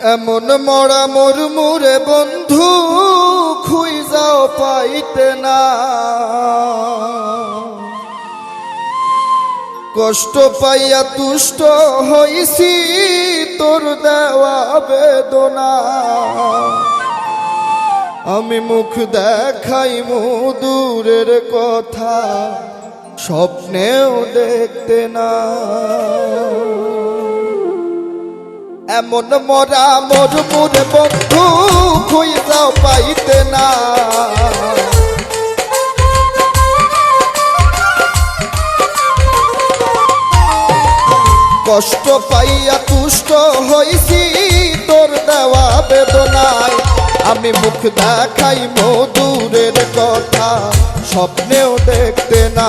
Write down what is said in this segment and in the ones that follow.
এমন মরা মোর মুরে বন্ধু, খুই যাও পাইতে না। কষ্ট পাইয়া তুষ্ট হইছি, তোর দেওয়া বেদনা। আমি মুখ দেখাই দূরের কথা, স্বপ্নেও দেখতে না। এমন মরা মোর মোর বন্ধু খুই যাও পাইতে না। কষ্ট পাইয়া তুষ্ট হইছি, তোর দেওয়া বেদনায়। আমি মুখ দেখাই মধুরের কথা, স্বপ্নেও দেখতে না।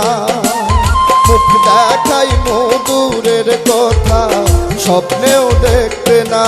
মুখ দেখাই মধুরের কথা। স্বপ্নেও দেখতে না।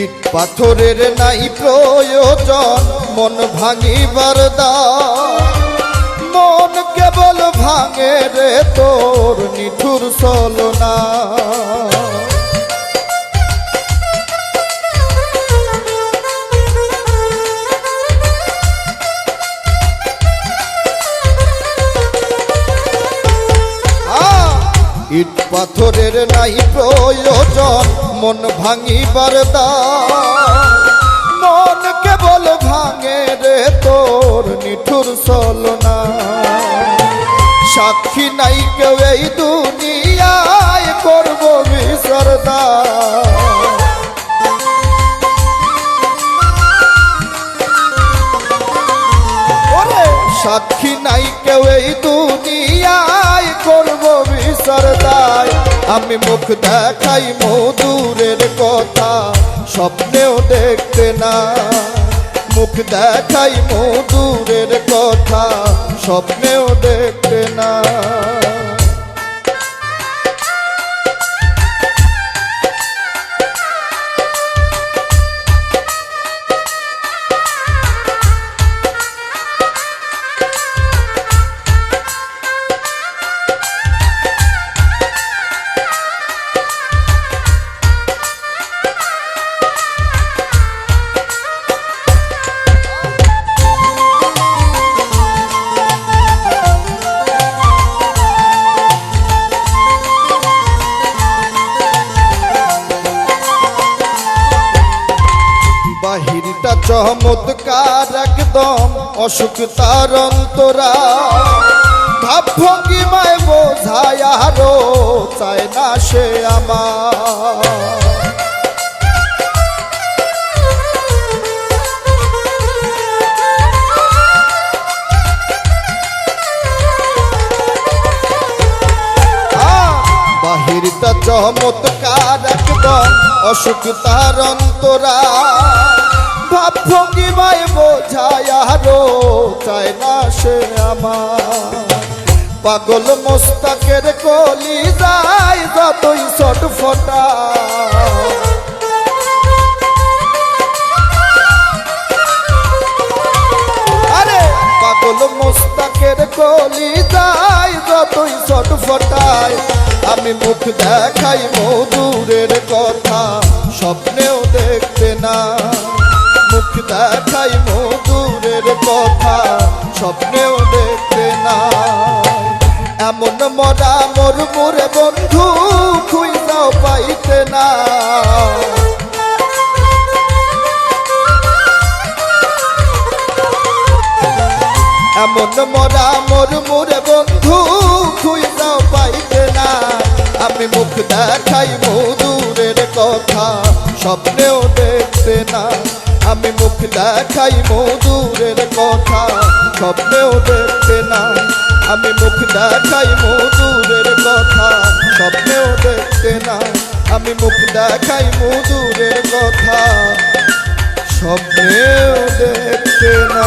ইট পাথরের নাই প্রয়োজন মন ভাঙিবার দা মন কেবল ভাঙে রে তোর নিঠুর চলনা ইট পাথরের নাই প্রয়োজন, মন ভাঙিবার দা মন কেবল ভাঙে রে তোর নিঠুর চলনা সাক্ষী নাই কেউ এই দুনিয়ায় করব বিসরদা সাক্ষী নাই কেউ এই করব বিচার দায় আমি মুখ দেখাই মধুরের কথা, স্বপ্নেও দেখতে না। মুখ দেখাই মধুরের কথা, স্বপ্নেও দেখতে না। চমৎকার একদম অসুখ তার অন্তরা। ভাব ভঙ্গিমায় বোঝায় আরও, চায় না সে আমার। বাহিরটা চমৎকার একদম অসুখ তার অন্তরা। ভাব ভঙ্গিমায় বোঝায় আরও, চায় না সে আমার। পাগল মোস্তাকের কলি যায় যতই ছট ফটা। আরে, পাগল মোস্তাকের কলি যায় যতই ছট ফটায়। আমি মুখ দেখাই মধুরের কথা, স্বপ্নেও দেখতে না। দেখাই মধুরের কথা, স্বপ্নেও দেখতে না এমন মরা মোর মোরে বন্ধু খুঁজাও পাইতে না এমন মরা মোর মোরে বন্ধু খুঁজাও পাইতে না আমি মুখ দেখাই মধুরের কথা, স্বপ্নেও দেখতে না দেখাই মধুরের কথা। স্বপ্নেও দেখতে না আমি মুখ দেখাই মধুরের কথা। স্বপ্নেও দেখতে না আমি মুখ দেখাই মধুরের কথা। স্বপ্নেও দেখতে না